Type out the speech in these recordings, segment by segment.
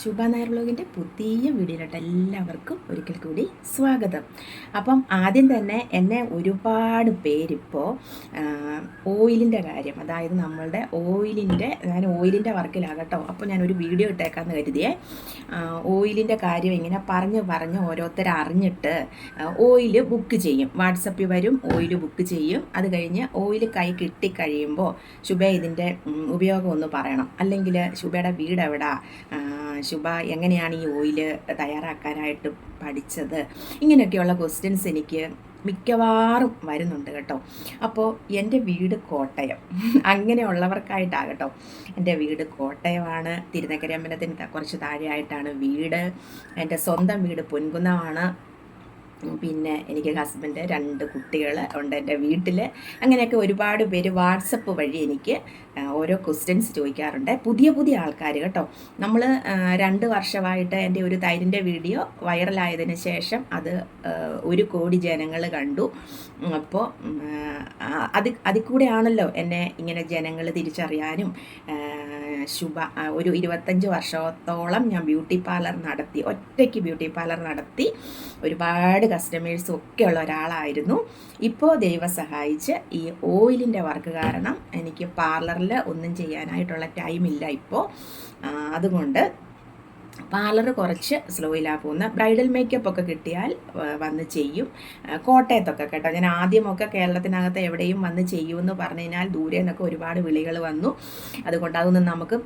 ശുഭ നായർ ബ്ലോഗിന്റെ പുതിയ വീഡിയോയിലോട്ട് എല്ലാവർക്കും ഒരിക്കൽ കൂടി സ്വാഗതം. അപ്പം ആദ്യം തന്നെ എന്നെ ഒരുപാട് പേരിപ്പോൾ ഓയിലിന്റെ കാര്യം അതായത് നമ്മളുടെ ഓയിലിന്റെ ഞാൻ ഓയിലിന്റെ വർക്കിലാകട്ടോ അപ്പോൾ ഞാനൊരു വീഡിയോ ഇട്ടേക്കാന്ന് കരുതിയേ. ഓയിലിന്റെ കാര്യം ഇങ്ങനെ പറഞ്ഞ് പറഞ്ഞ് ഓരോരുത്തർ അറിഞ്ഞിട്ട് ഓയിൽ ബുക്ക് ചെയ്യും. വാട്സപ്പിൽ വരും ഓയിൽ ബുക്ക് ചെയ്യും. അത് കഴിഞ്ഞ് ഓയിൽ കൈ കിട്ടിക്കഴിയുമ്പോൾ ശുഭ ഇതിന്റെ ഉപയോഗം ഒന്ന് പറയണം. അല്ലെങ്കിൽ ശുഭയുടെ വീട് എവിടാ ശുഭ എങ്ങനെയാണ് ഈ ഓയിൽ തയ്യാറാക്കാനായിട്ട് പഠിച്ചത്? ഇങ്ങനെയൊക്കെയുള്ള ക്വസ്റ്റ്യൻസ് എനിക്ക് മിക്കവാറും വരുന്നുണ്ട് കേട്ടോ. അപ്പോൾ എന്റെ വീട് കോട്ടയം. അങ്ങനെയുള്ളവർക്കായിട്ടാകട്ടോ. എന്റെ വീട് കോട്ടയമാണ്. തിരുനക്കരയമ്പലത്തിന് കുറച്ച് താഴെയായിട്ടാണ് വീട്. എന്റെ സ്വന്തം വീട് പൊൻകുന്നമാണ്. പിന്നെ എനിക്ക് ഹസ്ബൻഡ് രണ്ട് കുട്ടികൾ ഉണ്ട് എന്റെ വീട്ടിൽ അങ്ങനെയൊക്കെ ഒരുപാട് പേര് വാട്സപ്പ് വഴി എനിക്ക് ഓരോ ക്വസ്റ്റ്യൻസ് ചോദിക്കാറുണ്ട്. പുതിയ പുതിയ ആൾക്കാർ കേട്ടോ. നമ്മൾ രണ്ട് വർഷമായിട്ട് എന്റെ ഒരു തൈരിന്റെ വീഡിയോ വൈറലായതിനു ശേഷം അത് ഒരു കോടി ജനങ്ങൾ കണ്ടു. അപ്പോൾ അത് അതിൽ കൂടെയാണല്ലോ എന്നെ ഇങ്ങനെ ജനങ്ങൾ തിരിച്ചറിയാനും ശുഭ ഒരു ഇരുപത്തഞ്ച് വർഷത്തോളം ഞാൻ ബ്യൂട്ടി പാർലർ നടത്തി ഒറ്റയ്ക്ക് ബ്യൂട്ടി പാർലർ നടത്തി ഒരുപാട് കസ്റ്റമേഴ്സും ഒക്കെ ഉള്ള ഒരാളായിരുന്നു. ഇപ്പോൾ ദൈവം സഹായിച്ച് ഈ ഓയിലിന്റെ വർക്ക് കാരണം എനിക്ക് പാർലറിൽ ഒന്നും ചെയ്യാനായിട്ടുള്ള ടൈമില്ല ഇപ്പോൾ അതുകൊണ്ട് പാർലർ കുറച്ച് സ്ലോയിലാണ് പോകുന്നത്. ബ്രൈഡൽ മേക്കപ്പ് ഒക്കെ കിട്ടിയാൽ വന്ന് ചെയ്യും. കോട്ടയത്തൊക്കെ കേട്ടോ. ഞാൻ ആദ്യമൊക്കെ കേരളത്തിനകത്ത് എവിടെയും വന്ന് ചെയ്യുമെന്ന് പറഞ്ഞു കഴിഞ്ഞാൽ ദൂരെ നിന്നൊക്കെ ഒരുപാട് വിളികൾ വന്നു. അതുകൊണ്ട് അതൊന്നും നമുക്ക്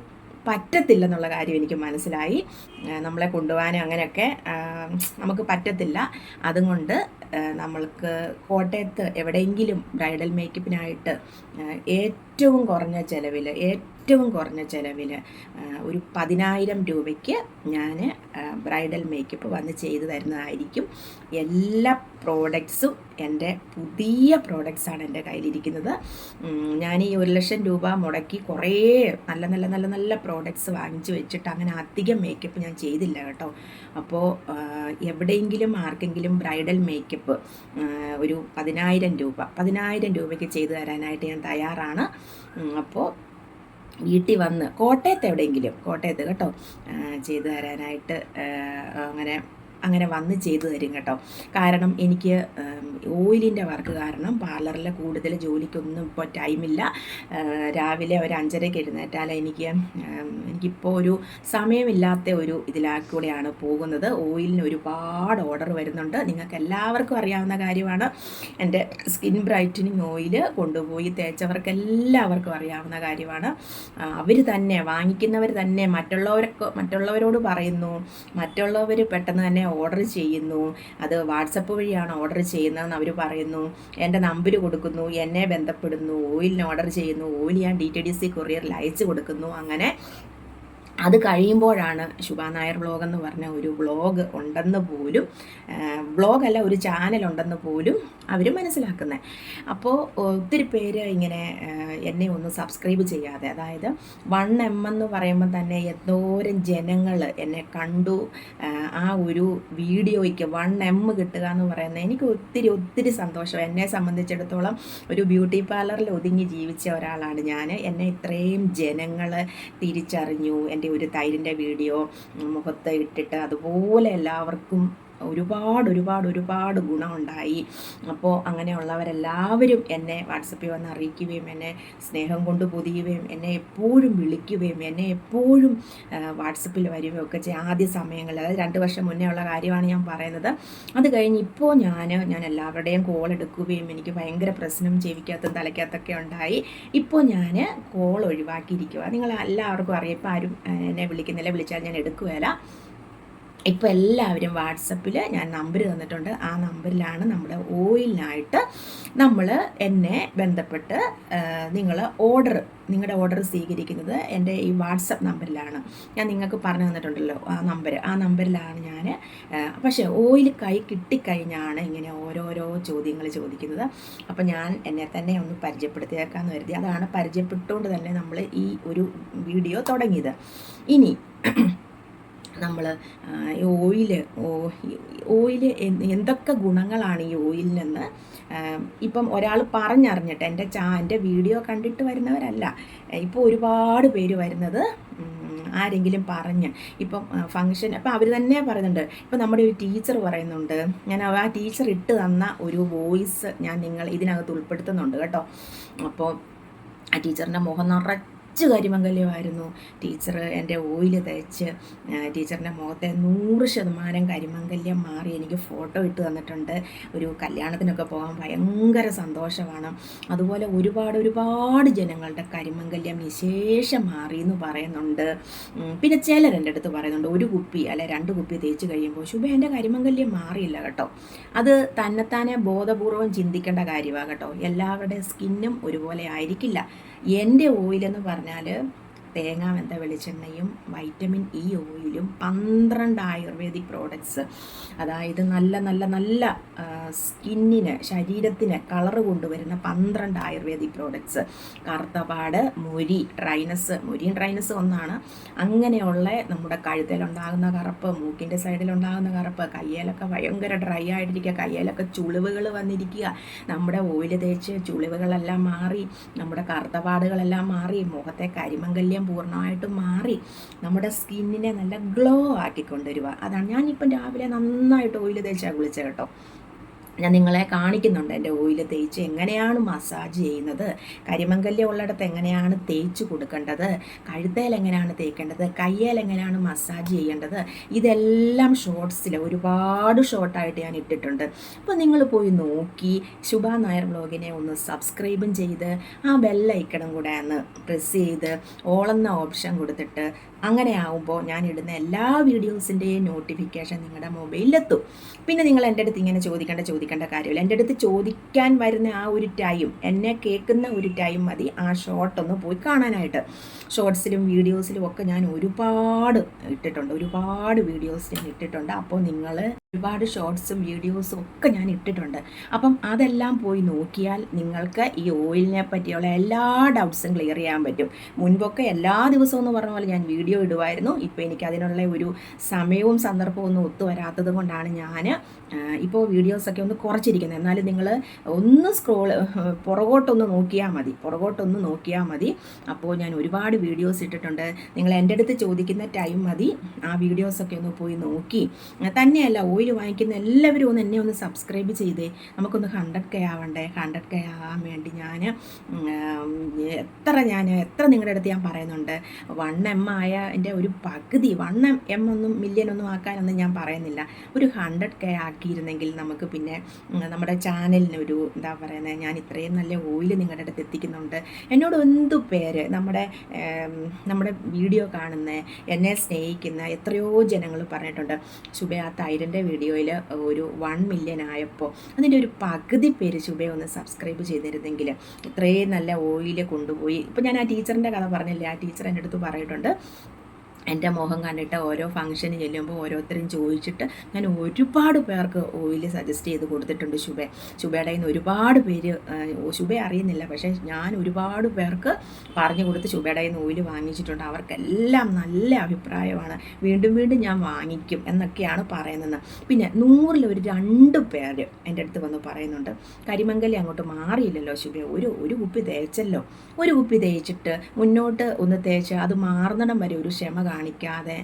പറ്റത്തില്ലെന്നുള്ള കാര്യം എനിക്ക് മനസ്സിലായി. നമ്മളെ കൊണ്ടുപോകാനും അങ്ങനെയൊക്കെ നമുക്ക് പറ്റത്തില്ല. അതുകൊണ്ട് നമ്മൾക്ക് കോട്ടയത്ത് എവിടെയെങ്കിലും ബ്രൈഡൽ മേക്കപ്പിനായിട്ട് ഏറ്റവും കുറഞ്ഞ ചിലവിൽ ഏറ്റവും കുറഞ്ഞ ചിലവിൽ ഒരു പതിനായിരം രൂപയ്ക്ക് ഞാൻ ബ്രൈഡൽ മേക്കപ്പ് വന്ന് ചെയ്തു തരുന്നതായിരിക്കും. എല്ലാ പ്രോഡക്ട്സും എന്റെ പുതിയ പ്രോഡക്ട്സാണ് എന്റെ കയ്യിലിരിക്കുന്നത്. ഞാൻ ഈ ഒരു ലക്ഷം രൂപ മുടക്കി കുറേ നല്ല നല്ല നല്ല നല്ല പ്രോഡക്ട്സ് വാങ്ങിച്ചു വെച്ചിട്ട് അങ്ങനെ അധികം മേക്കപ്പ് ഞാൻ ചെയ്തില്ല കേട്ടോ. അപ്പോൾ എവിടെയെങ്കിലും ആർക്കെങ്കിലും ബ്രൈഡൽ മേക്കപ്പ് ഒരു പതിനായിരം രൂപ പതിനായിരം രൂപയ്ക്ക് ചെയ്തു തരാനായിട്ട് ഞാൻ തയ്യാറാണ്. അപ്പോൾ വീട്ടിൽ വന്ന് കോട്ടയത്ത് എവിടെയെങ്കിലും കോട്ടയത്ത് കേട്ടോ ചെയ്തു തരാനായിട്ട് അങ്ങനെ അങ്ങനെ വന്ന് ചെയ്തു തരും കേട്ടോ. കാരണം എനിക്ക് ഓയിലിന്റെ വർക്ക് കാരണം പാർലറിൽ കൂടുതൽ ജോലിക്കൊന്നും ഇപ്പോൾ ടൈമില്ല രാവിലെ ഒരു അഞ്ചരയ്ക്ക് എഴുന്നേറ്റാൽ എനിക്ക് എനിക്കിപ്പോൾ ഒരു സമയമില്ലാത്ത ഒരു ഇതിലാക്കൂടെയാണ് പോകുന്നത്. ഓയിലിന് ഒരുപാട് ഓർഡർ വരുന്നുണ്ട്. നിങ്ങൾക്ക് എല്ലാവർക്കും അറിയാവുന്ന കാര്യമാണ്. എന്റെ സ്കിൻ ബ്രൈറ്റനിങ് ഓയിൽ കൊണ്ടുപോയി തേച്ചവർക്ക് എല്ലാവർക്കും അറിയാവുന്ന കാര്യമാണ്. അവർ തന്നെ വാങ്ങിക്കുന്നവർ തന്നെ മറ്റുള്ളവരൊക്കെ മറ്റുള്ളവരോട് പറയുന്നു. മറ്റുള്ളവർ പെട്ടെന്ന് തന്നെ ഓർഡർ ചെയ്യുന്നു. അത് വാട്സപ്പ് വഴിയാണ് ഓർഡർ ചെയ്യുന്നതെന്ന് അവർ പറയുന്നു. എന്റെ നമ്പർ കൊടുക്കുന്നു. എന്നെ ബന്ധപ്പെടുന്നു. ഓയിലിന് ഓർഡർ ചെയ്യുന്നു. ഓയിൽ ഞാൻ ഡി ടി ഡി സി കൊറിയറിൽ അയച്ചു കൊടുക്കുന്നു. അങ്ങനെ അത് കഴിയുമ്പോഴാണ് ശുഭാ നായർ വ്ളോഗ് എന്ന് പറഞ്ഞ ഒരു വ്ളോഗ് ഉണ്ടെന്ന് പോലും ബ്ലോഗല്ല ഒരു ചാനൽ ഉണ്ടെന്ന് പോലും അവർ മനസ്സിലാക്കുന്നത് അപ്പോൾ ഒത്തിരി പേര് ഇങ്ങനെ എന്നെ ഒന്ന് സബ്സ്ക്രൈബ് ചെയ്യാതെ അതായത് വൺ എം എന്ന് പറയുമ്പോൾ തന്നെ എന്തോരം ജനങ്ങൾ എന്നെ കണ്ടു ആ ഒരു വീഡിയോയ്ക്ക് വൺ എം കിട്ടുക എന്ന് പറയുന്നത് എനിക്ക് ഒത്തിരി ഒത്തിരി സന്തോഷം. എന്നെ സംബന്ധിച്ചിടത്തോളം ഒരു ബ്യൂട്ടി പാർലറിൽ ഒതുങ്ങി ജീവിച്ച ഒരാളാണ് ഞാൻ എന്നെ ഇത്രയും ജനങ്ങൾ തിരിച്ചറിഞ്ഞു എന്റെ ഒരു തൈരിന്റെ വീഡിയോ മുഖത്ത് ഇട്ടിട്ട് അതുപോലെ എല്ലാവർക്കും ഒരുപാട് ഒരുപാട് ഒരുപാട് ഗുണമുണ്ടായി. അപ്പോൾ അങ്ങനെയുള്ളവരെല്ലാവരും എന്നെ വാട്സപ്പിൽ വന്ന് അറിയിക്കുകയും എന്നെ സ്നേഹം കൊണ്ട് പൊതിയുകയും എന്നെ എപ്പോഴും വിളിക്കുകയും എന്നെ എപ്പോഴും വാട്സപ്പിൽ വരികയും ഒക്കെ ചെയ്യും. ആദ്യ സമയങ്ങളിൽ അതായത് രണ്ട് വർഷം മുന്നേ ഉള്ള കാര്യമാണ് ഞാൻ പറയുന്നത്. അത് കഴിഞ്ഞ് ഇപ്പോൾ ഞാൻ ഞാൻ എല്ലാവരുടെയും കോൾ എടുക്കുകയും എനിക്ക് ഭയങ്കര പ്രശ്നം ജീവിക്കാത്തതും തലയ്ക്കകത്തൊക്കെ ഉണ്ടായി. ഇപ്പോൾ ഞാൻ കോൾ ഒഴിവാക്കിയിരിക്കുക നിങ്ങൾ എല്ലാവർക്കും അറിയാം. ഇപ്പോൾ ആരും എന്നെ വിളിക്കുന്നില്ല. വിളിച്ചാൽ ഞാൻ എടുക്കുകയില്ല. ഇപ്പോൾ എല്ലാവരും വാട്സപ്പിൽ ഞാൻ നമ്പർ തന്നിട്ടുണ്ട്. ആ നമ്പറിലാണ് നമ്മുടെ ഓയിലിനായിട്ട് നമ്മൾ എന്നെ ബന്ധപ്പെട്ട് നിങ്ങൾ ഓർഡർ നിങ്ങളുടെ ഓർഡർ സ്വീകരിക്കുന്നത് എന്റെ ഈ വാട്സപ്പ് നമ്പറിലാണ്. ഞാൻ നിങ്ങൾക്ക് പറഞ്ഞു തന്നിട്ടുണ്ടല്ലോ ആ നമ്പർ ആ നമ്പറിലാണ് ഞാൻ പക്ഷേ ഓയിൽ കൈ കിട്ടിക്കഴിഞ്ഞാണ് ഇങ്ങനെ ഓരോരോ ചോദ്യങ്ങൾ ചോദിക്കുന്നത്. അപ്പോൾ ഞാൻ എന്നെ തന്നെ ഒന്ന് പരിചയപ്പെടുത്തിയേക്കാന്ന് കരുതി. അതാണ് പരിചയപ്പെട്ടുകൊണ്ട് തന്നെ നമ്മൾ ഈ ഒരു വീഡിയോ തുടങ്ങിയത്. ഇനി നമ്മൾ ഈ ഓയിൽ ഓയിൽ എന്തൊക്കെ ഗുണങ്ങളാണ് ഈ ഓയിലിൽ ഓയിലിനെന്ന് ഇപ്പം ഒരാൾ പറഞ്ഞറിഞ്ഞിട്ട് എന്റെ ചാ എന്റെ വീഡിയോ കണ്ടിട്ട് വരുന്നവരല്ല. ഇപ്പോൾ ഒരുപാട് പേര് വരുന്നത് ആരെങ്കിലും പറഞ്ഞ്. ഇപ്പം ഫങ്ഷൻ അപ്പം അവർ തന്നെ പറയുന്നുണ്ട്. ഇപ്പം നമ്മുടെ ഒരു ടീച്ചർ പറയുന്നുണ്ട്. ഞാൻ ആ ടീച്ചർ ഇട്ട് തന്ന ഒരു വോയിസ് ഞാൻ നിങ്ങൾ ഇതിനകത്ത് ഉൾപ്പെടുത്തുന്നുണ്ട് കേട്ടോ. അപ്പോൾ ആ ടീച്ചറിന്റെ മുഖം നിറച്ച് നിറച്ച് കരിമംഗല്യമായിരുന്നു ടീച്ചർ എന്റെ ഓയിൽ തയ്ച്ച് ടീച്ചറിന്റെ മുഖത്തെ നൂറ് ശതമാനം കരിമംഗല്യം മാറി എനിക്ക് ഫോട്ടോ ഇട്ട് തന്നിട്ടുണ്ട്. ഒരു കല്യാണത്തിനൊക്കെ പോകാൻ ഭയങ്കര സന്തോഷമാണ്. അതുപോലെ ഒരുപാട് ഒരുപാട് ജനങ്ങളുടെ കരിമംഗല്യം വിശേഷം മാറി എന്ന് പറയുന്നുണ്ട് പിന്നെ ചിലർ എന്റെ അടുത്ത് പറയുന്നുണ്ട് ഒരു കുപ്പി അല്ലെ രണ്ട് കുപ്പി തേച്ച് കഴിയുമ്പോൾ ശുഭ എന്റെ കരിമംഗല്യം മാറിയില്ല കേട്ടോ. അത് തന്നെത്താനെ ബോധപൂർവം ചിന്തിക്കേണ്ട കാര്യമാണ് കേട്ടോ. എല്ലാവരുടെ സ്കിന്നും ഒരുപോലെ ആയിരിക്കില്ല. എന്റെ ഓയിലെന്ന് പറഞ്ഞാൽ തേങ്ങാവെന്ത വെളിച്ചെണ്ണയും വൈറ്റമിൻ ഇ ഓയിലും പന്ത്രണ്ട് ആയുർവേദിക് പ്രോഡക്ട്സ് അതായത് നല്ല നല്ല നല്ല സ്കിന്നിന് ശരീരത്തിന് കളർ കൊണ്ടുവരുന്ന പന്ത്രണ്ട് ആയുർവേദിക് പ്രോഡക്ട്സ് കറുത്തപാട് മുരി ഡ്രൈനസ് മുരിയും ഡ്രൈനസ് ഒന്നാണ്. അങ്ങനെയുള്ള നമ്മുടെ കഴുത്തിലുണ്ടാകുന്ന കറുപ്പ് മൂക്കിന്റെ സൈഡിലുണ്ടാകുന്ന കറുപ്പ് കയ്യേലൊക്കെ ഭയങ്കര ഡ്രൈ ആയിട്ടിരിക്കുക കയ്യേലൊക്കെ ചുളിവുകൾ വന്നിരിക്കുക നമ്മുടെ ഓയിൽ തേച്ച് ചുളിവുകളെല്ലാം മാറി നമ്മുടെ കറുത്തപാടുകളെല്ലാം മാറി മുഖത്തെ കരിമംഗല്യം പൂർണമായിട്ടും മാറി നമ്മുടെ സ്കിന്നിനെ നല്ല ഗ്ലോ ആക്കിക്കൊണ്ടുവരിക. അതാണ് ഞാനിപ്പം രാവിലെ നന്നായിട്ട് ഓയിൽ തേച്ചാൽ കുളിച്ചത് കേട്ടോ. ഞാൻ നിങ്ങളെ കാണിക്കുന്നുണ്ട് എന്റെ ഓയിൽ തേച്ച് എങ്ങനെയാണ് മസാജ് ചെയ്യുന്നത്. കരിമങ്കല്യം ഉള്ളിടത്ത് എങ്ങനെയാണ് തേച്ച് കൊടുക്കേണ്ടത്. കഴുത്തേൽ എങ്ങനെയാണ് തേക്കേണ്ടത്. കയ്യേൽ എങ്ങനെയാണ് മസാജ് ചെയ്യേണ്ടത്. ഇതെല്ലാം ഷോർട്സിൽ ഒരുപാട് ഷോർട്ടായിട്ട് ഞാൻ ഇട്ടിട്ടുണ്ട്. അപ്പോൾ നിങ്ങൾ പോയി നോക്കി ശുഭ നായർ ബ്ലോഗിനെ ഒന്ന് സബ്സ്ക്രൈബും ചെയ്ത് ആ ബെല്ലൈക്കണം കൂടെ ഒന്ന് പ്രസ് ചെയ്ത് ഓളെന്ന ഓപ്ഷൻ കൊടുത്തിട്ട് അങ്ങനെ ആവുമ്പോൾ ഞാൻ ഇടുന്ന എല്ലാ വീഡിയോസിന്റെയും നോട്ടിഫിക്കേഷൻ നിങ്ങളുടെ മൊബൈലിലെത്തും. പിന്നെ നിങ്ങൾ എന്റെ അടുത്ത് ഇങ്ങനെ ചോദിക്കേണ്ട ചോദിക്കേണ്ട കാര്യമില്ല. എന്റെ അടുത്ത് ചോദിക്കാൻ വരുന്ന ആ ഒരു ടൈം എന്നെ കേൾക്കുന്ന ഒരു ടൈം മതി. ആ ഷോർട്ട് ഒന്ന് പോയി കാണാനായിട്ട്. ഷോർട്സിലും വീഡിയോസിലും ഒക്കെ ഞാൻ ഒരുപാട് ഇട്ടിട്ടുണ്ട്. ഒരുപാട് വീഡിയോസ് ഞാൻ ഇട്ടിട്ടുണ്ട്. അപ്പോൾ നിങ്ങൾ ഒരുപാട് ഷോർട്സും വീഡിയോസും ഒക്കെ ഞാൻ ഇട്ടിട്ടുണ്ട്. അപ്പം അതെല്ലാം പോയി നോക്കിയാൽ നിങ്ങൾക്ക് ഈ ഓയിലിനെ പറ്റിയുള്ള എല്ലാ ഡൗട്ട്സും ക്ലിയർ ചെയ്യാൻ പറ്റും. മുൻപൊക്കെ എല്ലാ ദിവസവും എന്ന് പറഞ്ഞ പോലെ ഞാൻ വീഡിയോ ഇടുമായിരുന്നു ഇപ്പോൾ എനിക്ക് അതിനുള്ള ഒരു സമയവും സന്ദർഭവും ഒന്നും ഒത്തു വരാത്തത് കൊണ്ടാണ് ഞാൻ ഇപ്പോൾ വീഡിയോസൊക്കെ ഒന്ന് കുറച്ചിരിക്കുന്നത്. എന്നാലും നിങ്ങൾ ഒന്ന് സ്ക്രോൾ പുറകോട്ടൊന്ന് നോക്കിയാൽ മതി. പുറകോട്ടൊന്ന് നോക്കിയാൽ മതി. അപ്പോൾ ഞാൻ ഒരുപാട് വീഡിയോസ് ഇട്ടിട്ടുണ്ട്. നിങ്ങൾ എന്റെ അടുത്ത് ചോദിക്കുന്ന ടൈം മതി. ആ വീഡിയോസൊക്കെ ഒന്ന് പോയി നോക്കി. തന്നെയല്ല ഓയിൽ വാങ്ങിക്കുന്ന എല്ലാവരും ഒന്ന് എന്നെ ഒന്ന് സബ്സ്ക്രൈബ് ചെയ്തേ. നമുക്കൊന്ന് ഹൺഡ്രഡ് കെ ആവണ്ടേ? ഹൺഡ്രഡ് കെ ആവാൻ വേണ്ടി ഞാൻ എത്ര ഞാൻ എത്ര നിങ്ങളുടെ അടുത്ത് ഞാൻ പറയുന്നുണ്ട്? വൺ എം ആയ എന്റെ ഒരു പകുതി വൺ എം ഒന്നും മില്യൺ ഒന്നും ആക്കാനൊന്നും ഞാൻ പറയുന്നില്ല. ഒരു ഹൺഡ്രഡ് കെ ആക്കിയിരുന്നെങ്കിൽ നമുക്ക് പിന്നെ നമ്മുടെ ചാനലിന് ഒരു എന്താ പറയുന്നത് ഞാൻ ഇത്രയും നല്ല ഓയിൽ നിങ്ങളുടെ അടുത്ത് എത്തിക്കുന്നുണ്ട്. എന്നോട് എന്തു പേര്? നമ്മുടെ നമ്മുടെ വീഡിയോ കാണുന്ന എന്നെ സ്നേഹിക്കുന്ന എത്രയോ ജനങ്ങൾ പറഞ്ഞിട്ടുണ്ട്. ശുഭ തൈരന്റെ വീഡിയോയിൽ ഒരു വൺ മില്യൺ ആയപ്പോൾ അതിന്റെ ഒരു പകുതി പേര് ശുഭയെ ഒന്ന് സബ്സ്ക്രൈബ് ചെയ്തിരുന്നെങ്കിൽ ഇത്രയും നല്ല ഓയിൽ കൊണ്ടുപോയി. ഇപ്പം ഞാൻ ആ ടീച്ചറിന്റെ കഥ പറഞ്ഞില്ലേ? ആ ടീച്ചർ എന്റെ അടുത്ത് പറഞ്ഞിട്ടുണ്ട്. എന്റെ മുഖം കണ്ടിട്ട് ഓരോ ഫംഗ്ഷന് ചെല്ലുമ്പോൾ ഓരോരുത്തരും ചോദിച്ചിട്ട് ഞാൻ ഒരുപാട് പേർക്ക് ഓയിൽ സജസ്റ്റ് ചെയ്ത് കൊടുത്തിട്ടുണ്ട് ശുഭ. ശുഭയുടെ നിന്ന് ഒരുപാട് പേര് ശുഭ അറിയുന്നില്ല പക്ഷേ ഞാൻ ഒരുപാട് പേർക്ക് പറഞ്ഞു കൊടുത്ത് ശുഭയുടെ നിന്ന് ഓയിൽ വാങ്ങിച്ചിട്ടുണ്ട്. അവർക്കെല്ലാം നല്ല അഭിപ്രായമാണ്. വീണ്ടും വീണ്ടും ഞാൻ വാങ്ങിക്കും എന്നൊക്കെയാണ് പറയുന്നത്. പിന്നെ നൂറിൽ ഒരു രണ്ട് പേര് എന്റെ അടുത്ത് വന്ന് പറയുന്നുണ്ട്. കരിമങ്കലി അങ്ങോട്ട് മാറിയില്ലല്ലോ ശുഭ. ഒരു ഒരു കുപ്പി തേച്ചല്ലോ. ഒരു കുപ്പി തേച്ചിട്ട് മുന്നോട്ട് ഒന്ന് തേച്ച് അത് മാറുന്നിടം വരെ ഒരു ക്ഷമ കാണിക്കാതെ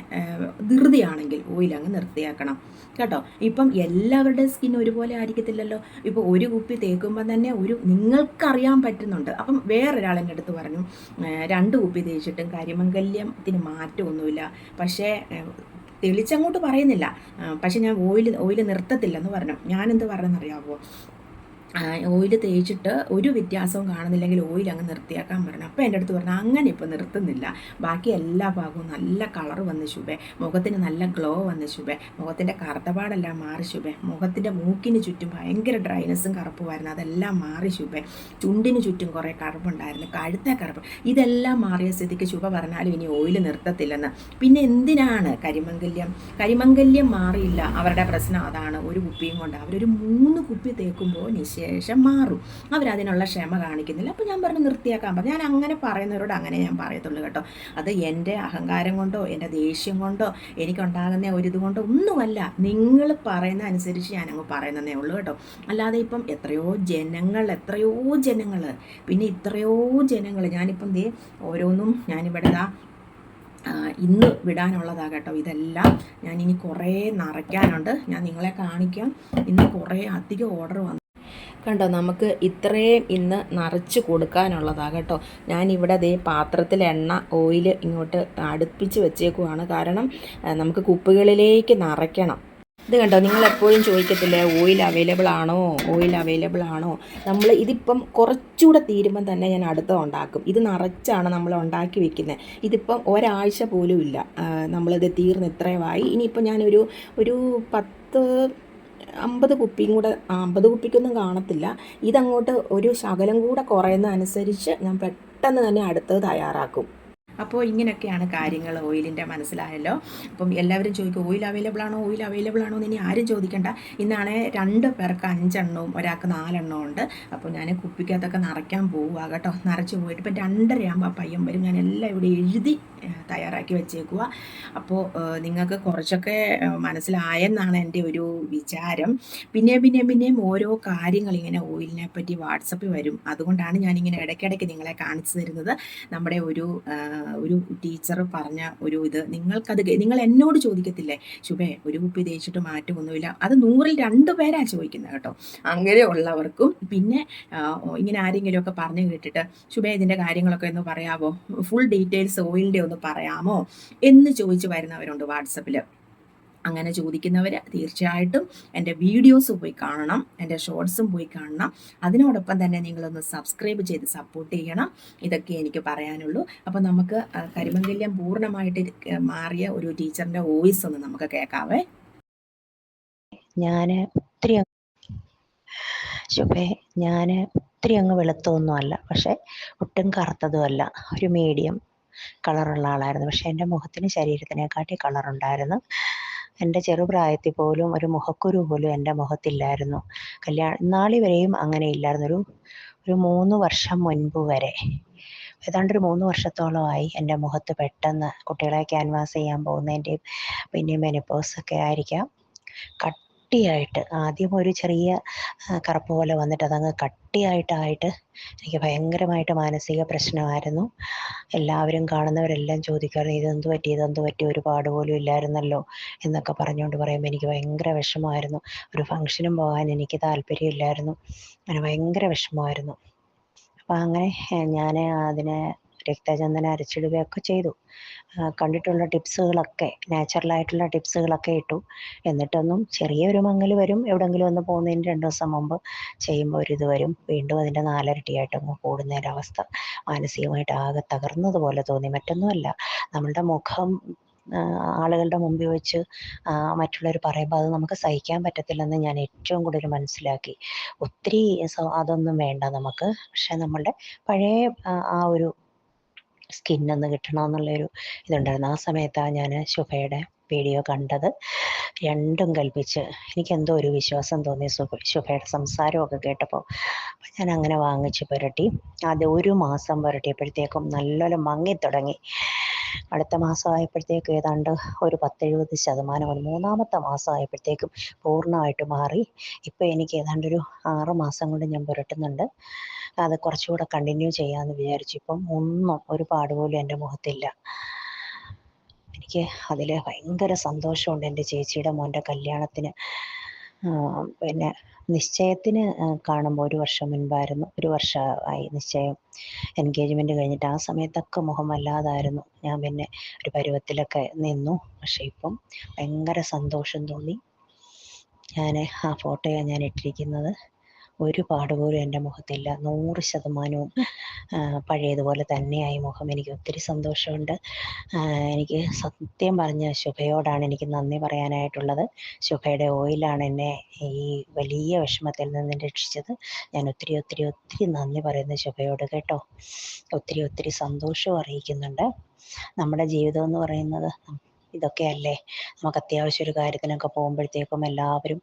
ധൃതിയാണെങ്കിൽ ഓയിൽ അങ്ങ് നിർത്തിയാക്കണം. കേട്ടോ? ഇപ്പം എല്ലാവരുടെ സ്കിൻ ഒരുപോലെ ആയിരിക്കത്തില്ലല്ലോ. ഇപ്പോൾ ഒരു കുപ്പി തേക്കുമ്പോൾ തന്നെ ഒരു നിങ്ങൾക്കറിയാൻ പറ്റുന്നുണ്ട്. അപ്പം വേറൊരാളെന്റെ അടുത്ത് പറഞ്ഞു രണ്ട് കുപ്പി തേച്ചിട്ടും കരിമംഗല്യത്തിന് മാറ്റമൊന്നുമില്ല. പക്ഷേ തെളിച്ചങ്ങോട്ട് പറയുന്നില്ല. പക്ഷെ ഞാൻ ഓയിൽ ഓയിൽ നിർത്തത്തില്ലെന്ന് പറഞ്ഞു. ഞാനെന്ത് പറഞ്ഞെന്നറിയാമോ ഓയിൽ തേച്ചിട്ട് ഒരു വ്യത്യാസവും കാണുന്നില്ലെങ്കിൽ ഓയിൽ അങ്ങ് നിർത്തിയാക്കാൻ പറഞ്ഞു. അപ്പോൾ എന്റെ അടുത്ത് പറഞ്ഞു അങ്ങനെ ഇപ്പോൾ നിർത്തുന്നില്ല. ബാക്കി എല്ലാ ഭാഗവും നല്ല കളർ വന്ന് ശുഭേ. മുഖത്തിന് നല്ല ഗ്ലോ വന്ന് ശുഭേ. മുഖത്തിന്റെ കറുത്തപാടെല്ലാം മാറി ശുഭേ. മുഖത്തിന്റെ മൂക്കിന് ചുറ്റും ഭയങ്കര ഡ്രൈനസ്സും കറുപ്പുമായിരുന്നു അതെല്ലാം മാറി ശുഭേ. ചുണ്ടിന് ചുറ്റും കുറേ കറുപ്പുണ്ടായിരുന്നു. കഴുത്തെ കറുപ്പ്. ഇതെല്ലാം മാറിയ സ്ഥിതിക്ക് ശുഭ പറഞ്ഞാലും ഇനി ഓയിൽ നിർത്തത്തില്ലെന്ന്. പിന്നെ എന്തിനാണ് കരിമംഗല്യം? കരിമംഗല്യം മാറിയില്ല. അവരുടെ പ്രശ്നം അതാണ്. ഒരു കുപ്പിയും കൊണ്ട്. അവരൊരു മൂന്ന് കുപ്പി തേക്കുമ്പോൾ നിശ്ചയം ശേഷം മാറും. അവരതിനുള്ള ക്ഷമ കാണിക്കുന്നില്ല. അപ്പോൾ ഞാൻ പറഞ്ഞു നിർത്തിയാക്കാൻ പറഞ്ഞു ഞാൻ അങ്ങനെ പറയുന്നവരോട് അങ്ങനെ ഞാൻ പറയത്തുള്ളൂ കേട്ടോ. അത് എന്റെ അഹങ്കാരം കൊണ്ടോ എന്റെ ദേഷ്യം കൊണ്ടോ എനിക്കുണ്ടാകുന്ന ഒരു ഇത് കൊണ്ടോ ഒന്നുമല്ല. നിങ്ങൾ പറയുന്ന അനുസരിച്ച് ഞാനങ്ങ് പറയുന്നതേ ഉള്ളൂ കേട്ടോ. അല്ലാതെ ഇപ്പം എത്രയോ ജനങ്ങൾ എത്രയോ ജനങ്ങൾ പിന്നെ ഇത്രയോ ജനങ്ങൾ. ഞാനിപ്പം ദേ ഓരോന്നും ഞാനിവിടെ ഇതാ ഇന്ന് വിടാനുള്ളതാണ് കേട്ടോ. ഇതെല്ലാം ഞാൻ ഇനി കുറേ നിറയ്ക്കാനുണ്ട്. ഞാൻ നിങ്ങളെ കാണിക്കാം. ഇന്ന് കുറേ അധികം ഓർഡർ വന്നു. കണ്ടോ നമുക്ക് ഇത്രയും ഇന്ന് നിറച്ച് കൊടുക്കാനുള്ളതാണ് കേട്ടോ. ഞാനിവിടെ ദേ പാത്രത്തിൽ എണ്ണ ഓയിൽ ഇങ്ങോട്ട് അടുപ്പിച്ച് വെച്ചേക്കുവാണ്. കാരണം നമുക്ക് കുപ്പികളിലേക്ക് നിറയ്ക്കണം. ഇത് കണ്ടോ നിങ്ങൾ എപ്പോഴും ചോദിക്കത്തില്ലേ ഓയിൽ അവൈലബിൾ ആണോ ഓയിൽ അവൈലബിൾ ആണോ? നമ്മൾ ഇതിപ്പം കുറച്ചുകൂടെ തീരുമ്പം തന്നെ ഞാൻ അടുത്ത ഉണ്ടാക്കും. ഇത് നിറച്ചാണ് നമ്മൾ ഉണ്ടാക്കി വെക്കുന്നത്. ഇതിപ്പം ഒരാഴ്ച പോലും ഇല്ല. നമ്മളിത് തീർന്ന് ഇത്രയുമായി. ഇനിയിപ്പം ഞാനൊരു ഒരു പത്ത് അമ്പത് കുപ്പിയും കൂടെ അമ്പത് കുപ്പിക്കൊന്നും കാണത്തില്ല. ഇതങ്ങോട്ട് ഒരു ശകലം കൂടെ കുറയുന്ന അനുസരിച്ച് ഞാൻ പെട്ടെന്ന് തന്നെ അടുത്തത് തയ്യാറാക്കും. അപ്പോൾ ഇങ്ങനെയൊക്കെയാണ് കാര്യങ്ങൾ ഓയിലിന്റെ മനസ്സിലായല്ലോ. അപ്പം എല്ലാവരും ചോദിക്കും ഓയിൽ അവൈലബിൾ ആണോ? ഓയിൽ അവൈലബിൾ ആണോ? എന്ന് ഇനി ആരും ചോദിക്കണ്ട. ഇന്നാണ് രണ്ട് പേർക്ക് അഞ്ചെണ്ണവും ഒരാൾക്ക് നാലെണ്ണവും ഉണ്ട്. അപ്പോൾ ഞാൻ കുപ്പിക്കകത്തൊക്കെ നിറയ്ക്കാൻ പോവുക കേട്ടോ. നിറച്ച് പോയിട്ട് ഇപ്പം രണ്ടരയാകുമ്പോൾ ആ പയ്യൻ വരും. ഞാൻ എല്ലാം ഇവിടെ എഴുതി തയ്യാറാക്കി വെച്ചേക്കുക അപ്പോൾ നിങ്ങൾക്ക് കുറച്ചൊക്കെ മനസ്സിലായെന്നാണ് എന്റെ ഒരു വിചാരം. പിന്നെ പിന്നെ പിന്നെയും ഓരോ കാര്യങ്ങൾ ഇങ്ങനെ ഓയിലിനെ പറ്റി വാട്സപ്പിൽ വരും. അതുകൊണ്ടാണ് ഞാനിങ്ങനെ ഇടയ്ക്കിടയ്ക്ക് നിങ്ങളെ കാണിച്ചു തരുന്നത്. നമ്മുടെ ഒരു ഒരു ടീച്ചർ പറഞ്ഞ ഒരു ഇത് നിങ്ങൾക്കത് നിങ്ങൾ എന്നോട് ചോദിക്കത്തില്ലേ? ശുഭേ ഒരു കുപ്പി തേച്ചിട്ട് മാറ്റമൊന്നുമില്ല. അത് നൂറിൽ രണ്ട് പേരാ ചോദിക്കുന്നത് കേട്ടോ. അങ്ങനെയുള്ളവർക്കും പിന്നെ ഇങ്ങനെ ആരെങ്കിലുമൊക്കെ പറഞ്ഞു കേട്ടിട്ട് ശുഭേ ഇതിന്റെ കാര്യങ്ങളൊക്കെ ഒന്ന് പറയാമോ ഫുൾ ഡീറ്റെയിൽസ് ഓയിലിന്റെ ഒന്ന് പറയാമോ? എന്ന് ചോദിച്ചു വരുന്നവരുണ്ട് വാട്സപ്പിൽ അങ്ങനെ ചോദിക്കുന്നവർ തീർച്ചയായിട്ടും എന്റെ വീഡിയോസ് പോയി കാണണം എന്റെ ഷോർട്സും പോയി കാണണം. അതിനോടൊപ്പം തന്നെ നിങ്ങളൊന്ന് സബ്സ്ക്രൈബ് ചെയ്ത് സപ്പോർട്ട് ചെയ്യണം. ഇതൊക്കെ എനിക്ക് പറയാനുള്ളൂ. അപ്പോൾ നമുക്ക് കരിമംഗല്യം പൂർണമായിട്ട് മാറിയ ഒരു ടീച്ചറിന്റെ വോയിസ് ഒന്ന് നമുക്ക് കേൾക്കാവേ. ഞാൻ ഒത്തിരി ശുഭേ ഞാൻ ഒത്തിരി അങ്ങ് വെളുത്തൊന്നുമല്ല പക്ഷെ ഒട്ടും കറുത്തതുമല്ല ഒരു മീഡിയം കളറുള്ള ആളായിരുന്നു. പക്ഷെ എന്റെ മുഖത്തിന് ശരീരത്തിനെക്കാട്ടി കളറുണ്ടായിരുന്നു എന്റെ ചെറുപ്രായത്തിൽ പോലും ഒരു മുഖക്കുരു പോലും എന്റെ മുഖത്തില്ലായിരുന്നു. കല്യാണ നാളി വരെയും അങ്ങനെ ഇല്ലായിരുന്നു. ഒരു ഒരു മൂന്ന് വർഷം മുൻപ് വരെ. ഏതാണ്ട് ഒരു മൂന്ന് വർഷത്തോളമായി എന്റെ മുഖത്ത് പെട്ടെന്ന് കുട്ടികളെ ക്യാൻവാസ് ചെയ്യാൻ പോകുന്നതിന്റെയും പിന്നെ മെനിപ്പോസൊക്കെ ആയിരിക്കാം. ആയിരിക്കാം കട്ടിയായിട്ട് ആദ്യം ഒരു ചെറിയ കറുപ്പ് പോലെ വന്നിട്ട് അതങ്ങ് കട്ടിയായിട്ടായിട്ട് എനിക്ക് ഭയങ്കരമായിട്ട് മാനസിക പ്രശ്നമായിരുന്നു. എല്ലാവരും കാണുന്നവരെല്ലാം ചോദിക്കാറുണ്ട് ഇതെന്ത് പറ്റി? ഇതെന്ത് പറ്റി? ഒരു പാട് പോലും ഇല്ലായിരുന്നല്ലോ? എന്നൊക്കെ പറഞ്ഞുകൊണ്ട് പറയുമ്പോൾ എനിക്ക് ഭയങ്കര വിഷമമായിരുന്നു. ഒരു ഫംഗ്ഷനും പോകാൻ എനിക്ക് താല്പര്യമില്ലായിരുന്നു. അങ്ങനെ ഭയങ്കര വിഷമമായിരുന്നു. അപ്പം അങ്ങനെ ഞാൻ അതിന് രക്തചന്ദന അരച്ചിടുകയൊക്കെ ചെയ്തു. കണ്ടിട്ടുള്ള ടിപ്സുകളൊക്കെ നാച്ചുറലായിട്ടുള്ള ടിപ്സുകളൊക്കെ ഇട്ടു. എന്നിട്ടൊന്നും ചെറിയൊരു മങ്ങൽ വരും. എവിടെയെങ്കിലും ഒന്ന് പോകുന്നതിന് രണ്ട് ദിവസം മുമ്പ് ചെയ്യുമ്പോൾ ഒരിത് വരും. വീണ്ടും അതിന്റെ നാലരട്ടിയായിട്ട് അങ്ങ് കൂടുന്ന ഒരവസ്ഥ. മാനസികമായിട്ട് ആകെ തകർന്നതുപോലെ തോന്നി. മറ്റൊന്നുമല്ല നമ്മളുടെ മുഖം ആളുകളുടെ മുമ്പിൽ വെച്ച് മറ്റുള്ളവർ പറയുമ്പോൾ അത് നമുക്ക് സഹിക്കാൻ പറ്റത്തില്ലെന്ന് ഞാൻ ഏറ്റവും കൂടുതൽ മനസ്സിലാക്കി. ഒത്തിരി അതൊന്നും വേണ്ട നമുക്ക്. പക്ഷെ നമ്മളുടെ പഴയ ആ ഒരു സ്കിന്നൊന്ന് കിട്ടണമെന്നുള്ളൊരു ഇതുണ്ടായിരുന്നു. ആ സമയത്താണ് ഞാൻ ശുഭയുടെ വീഡിയോ കണ്ടത്. രണ്ടും കൽപ്പിച്ച് എനിക്കെന്തോ ഒരു വിശ്വാസം തോന്നി ശുഭ ശുഭയുടെ സംസാരമൊക്കെ കേട്ടപ്പോൾ അപ്പം ഞാൻ അങ്ങനെ വാങ്ങിച്ച് പുരട്ടി. അത് ഒരു മാസം പുരട്ടിയപ്പോഴത്തേക്കും നല്ലോണം മങ്ങിത്തുടങ്ങി അടുത്ത മാസം ആയപ്പോഴത്തേക്കും ഏതാണ്ട് ഒരു പത്തെഴുപത് ശതമാനം ഒരു മൂന്നാമത്തെ മാസം ആയപ്പോഴത്തേക്കും പൂർണമായിട്ട് മാറി. ഇപ്പോൾ എനിക്ക് ഏതാണ്ട് ഒരു ആറ് മാസം കൊണ്ട് ഞാൻ പുരട്ടുന്നുണ്ട്. അത് കുറച്ചുകൂടെ കണ്ടിന്യൂ ചെയ്യാമെന്ന് വിചാരിച്ചു. ഇപ്പം ഒന്നും ഒരു പാടുപോലും എന്റെ മുഖത്തില്ല. എനിക്ക് അതിൽ ഭയങ്കര സന്തോഷമുണ്ട് എന്റെ ചേച്ചിയുടെ മോന്റെ കല്യാണത്തിന്. പിന്നെ നിശ്ചയത്തിന് കാണുമ്പോൾ ഒരു വർഷം മുൻപായിരുന്നു. ഒരു വർഷമായി നിശ്ചയം എൻഗേജ്മെന്റ് കഴിഞ്ഞിട്ട്. ആ സമയത്തൊക്കെ മുഖം വല്ലാതായിരുന്നു. ഞാൻ പിന്നെ ഒരു പരുവത്തിലൊക്കെ നിന്നു. പക്ഷേ ഇപ്പം ഭയങ്കര സന്തോഷം തോന്നി. ഞാൻ ആ ഫോട്ടോയാണ് ഞാൻ ഇട്ടിരിക്കുന്നത്. ഒരു പാടുപോലും എന്റെ മുഖത്തില്ല. നൂറ് ശതമാനവും പഴയതുപോലെ തന്നെയായി മുഖം. എനിക്ക് ഒത്തിരി സന്തോഷമുണ്ട്. എനിക്ക് സത്യം പറഞ്ഞ ശുഭയോടാണ് എനിക്ക് നന്ദി പറയാനായിട്ടുള്ളത്. ശുഭയുടെ ഓയിലാണ് എന്നെ ഈ വലിയ വിഷമത്തിൽ നിന്ന് രക്ഷിച്ചത്. ഞാൻ ഒത്തിരി ഒത്തിരി ഒത്തിരി നന്ദി പറയുന്നു ശുഭയോട് കേട്ടോ. ഒത്തിരി ഒത്തിരി സന്തോഷവും അറിയിക്കുന്നുണ്ട്. നമ്മുടെ ജീവിതം എന്ന് പറയുന്നത് ഇതൊക്കെയല്ലേ? നമുക്ക് അത്യാവശ്യം ഒരു കാര്യത്തിനൊക്കെ പോകുമ്പോഴത്തേക്കും എല്ലാവരും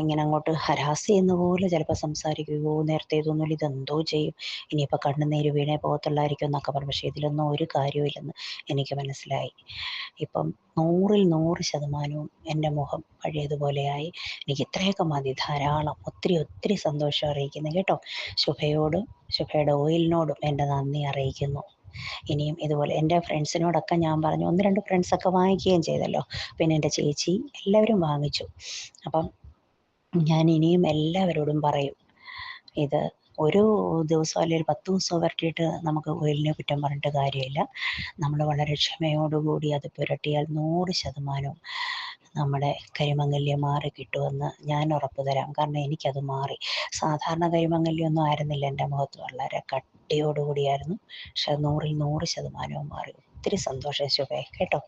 ഇങ്ങനെ അങ്ങോട്ട് ഹരാസ് ചെയ്യുന്ന പോലെ ചിലപ്പോൾ സംസാരിക്കുകയോ നേരത്തെ ഇതൊന്നുമില്ല ഇതെന്തോ ചെയ്യും. ഇനിയിപ്പോൾ കണ്ണുനീര് വീണേ പോകത്തുള്ളായിരിക്കും എന്നൊക്കെ പറഞ്ഞു. പക്ഷേ ഇതിലൊന്നും ഒരു കാര്യമില്ലെന്ന് എനിക്ക് മനസ്സിലായി. ഇപ്പം നൂറിൽ നൂറ് ശതമാനവും എന്റെ മുഖം പഴയതുപോലെയായി. എനിക്ക് ഇത്രയൊക്കെ മതി ധാരാളം. ഒത്തിരി ഒത്തിരി സന്തോഷം അറിയിക്കുന്നു. കേട്ടോ? ശുഭയോടും ശുഭയുടെ ഓയിലിനോടും എന്റെ നന്ദി അറിയിക്കുന്നു. ഇനിയും ഇതുപോലെ എന്റെ ഫ്രണ്ട്സിനോടൊക്കെ ഞാൻ പറഞ്ഞു ഒന്ന് രണ്ട് ഫ്രണ്ട്സൊക്കെ വാങ്ങിക്കുകയും ചെയ്തല്ലോ. പിന്നെ എന്റെ ചേച്ചി എല്ലാവരും വാങ്ങിച്ചു. അപ്പം ഞാൻ ഇനിയും എല്ലാവരോടും പറയും ഇത് ഒരു ദിവസം അല്ലെങ്കിൽ പത്ത് ദിവസം വരട്ടിയിട്ട് നമുക്ക് ഓയിലിനെ കുറ്റം പറഞ്ഞിട്ട് കാര്യമില്ല. നമ്മൾ വളരെ ക്ഷമയോടുകൂടി അത് പുരട്ടിയാൽ നൂറ് ശതമാനവും നമ്മുടെ കരിമംഗല്യം മാറി കിട്ടുമെന്ന് ഞാൻ ഉറപ്പ് തരാം. കാരണം എനിക്കത് മാറി. സാധാരണ കരിമംഗല്യമൊന്നും ആയിരുന്നില്ല എന്റെ മുഖത്ത്. വളരെ കട്ടിയോടുകൂടിയായിരുന്നു. പക്ഷെ നൂറിൽ നൂറ് ശതമാനവും മാറി. ഒത്തിരി സന്തോഷം ശുഭേ കേട്ടോ?